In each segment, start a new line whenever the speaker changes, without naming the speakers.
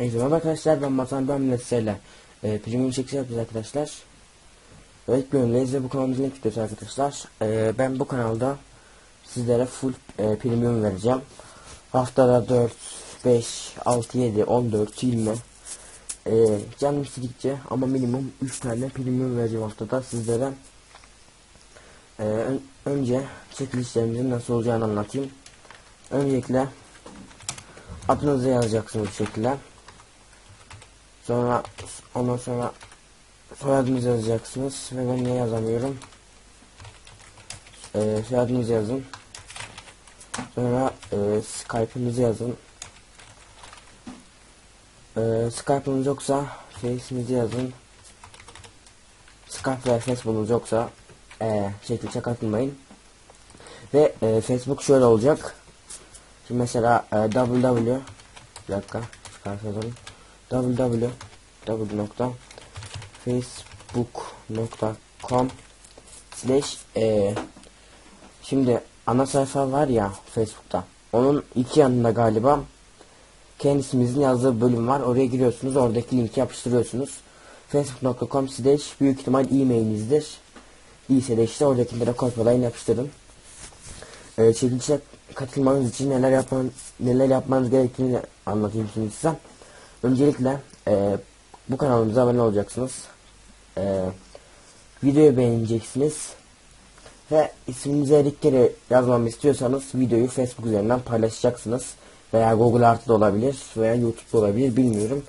Neyse merhaba arkadaşlar ben Matan ben Mesele e, Premium çekişi arkadaşlar. Evet bölümdeyiz ve bu kanalımızın ilk videosu arkadaşlar. E, Ben bu kanalda sizlere full e, premium vereceğim. Haftada 4, 5, 6, 7, 14, 20 e, Canım istedikçe ama minimum 3 tane premium vereceğim haftada sizlere. E, ön, Önce çekilişlerimizin nasıl olacağını anlatayım. Öncelikle adınızı yazacaksınız bu şekilde Sonra ondan sonra soyadınızı yazacaksınız ve ben niye yazamıyorum? Ee, soyadınızı yazın. Sonra e, Skype'ınızı yazın. Ee, Skype'ınız yoksa Face'inizi yazın. Skype veya Facebook'unuz yoksa e, şekil çakatılmayın. Ve e, Facebook şöyle olacak. Şimdi mesela e, www bir dakika yazalım www.facebook.com slash e, şimdi ana sayfa var ya Facebook'ta. Onun iki yanında galiba kendisimizin yazdığı bölüm var. Oraya giriyorsunuz oradaki linki yapıştırıyorsunuz. Facebook.com slash büyük ihtimal e-mailinizdir. Değilse de işte oradakilere kopyalayın yapıştırın. E, çekilişe katılmanız için neler yapman neler yapmanız gerektiğini anlatayım şimdi size Öncelikle e, bu kanalımıza abone olacaksınız. E, videoyu beğeneceksiniz. Ve isminizi her iki kere yazmamı istiyorsanız videoyu Facebook üzerinden paylaşacaksınız. Veya Google Artı da olabilir veya YouTube olabilir bilmiyorum.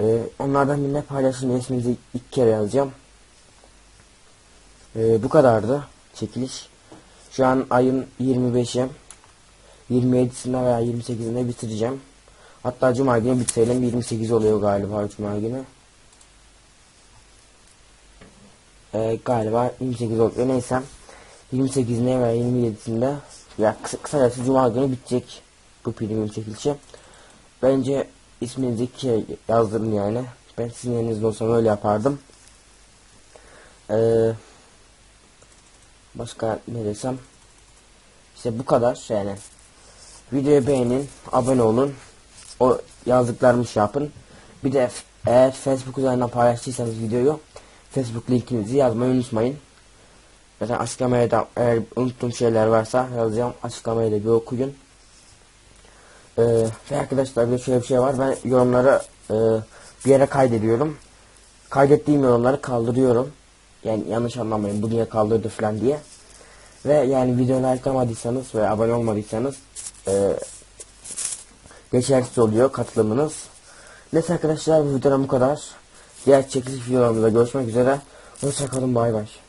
E, onlardan birine paylaşın isminizi iki kere yazacağım. E, bu kadardı çekiliş. Şu an ayın 25'i 27'sinde veya 28'inde bitireceğim. Hatta cuma günü bitirelim. 28 oluyor galiba cuma günü. Ee, galiba 28 oluyor. Neyse. 28'inde veya 27'sinde ya kısa, kısacası cuma günü bitecek bu premium çekilişi. Bence isminizi ikiye yazdırın yani. Ben sizin yerinizde olsam öyle yapardım. Ee, başka ne desem. İşte bu kadar yani. Videoyu beğenin, abone olun o yazdıklarımı şey yapın. Bir de eğer Facebook üzerinden paylaştıysanız videoyu Facebook linkinizi yazmayı unutmayın. Mesela açıklamaya da eğer unuttuğum şeyler varsa yazacağım. Açıklamayı da bir okuyun. Ee, ve arkadaşlar bir de şöyle bir şey var. Ben yorumları e, bir yere kaydediyorum. Kaydettiğim yorumları kaldırıyorum. Yani yanlış anlamayın bu niye kaldırdı falan diye. Ve yani videoyu likelamadıysanız ve abone olmadıysanız e, geçersiz oluyor katılımınız. Neyse arkadaşlar bu videodan bu kadar. Diğer çekiliş videolarımızda görüşmek üzere. Hoşçakalın bay bay.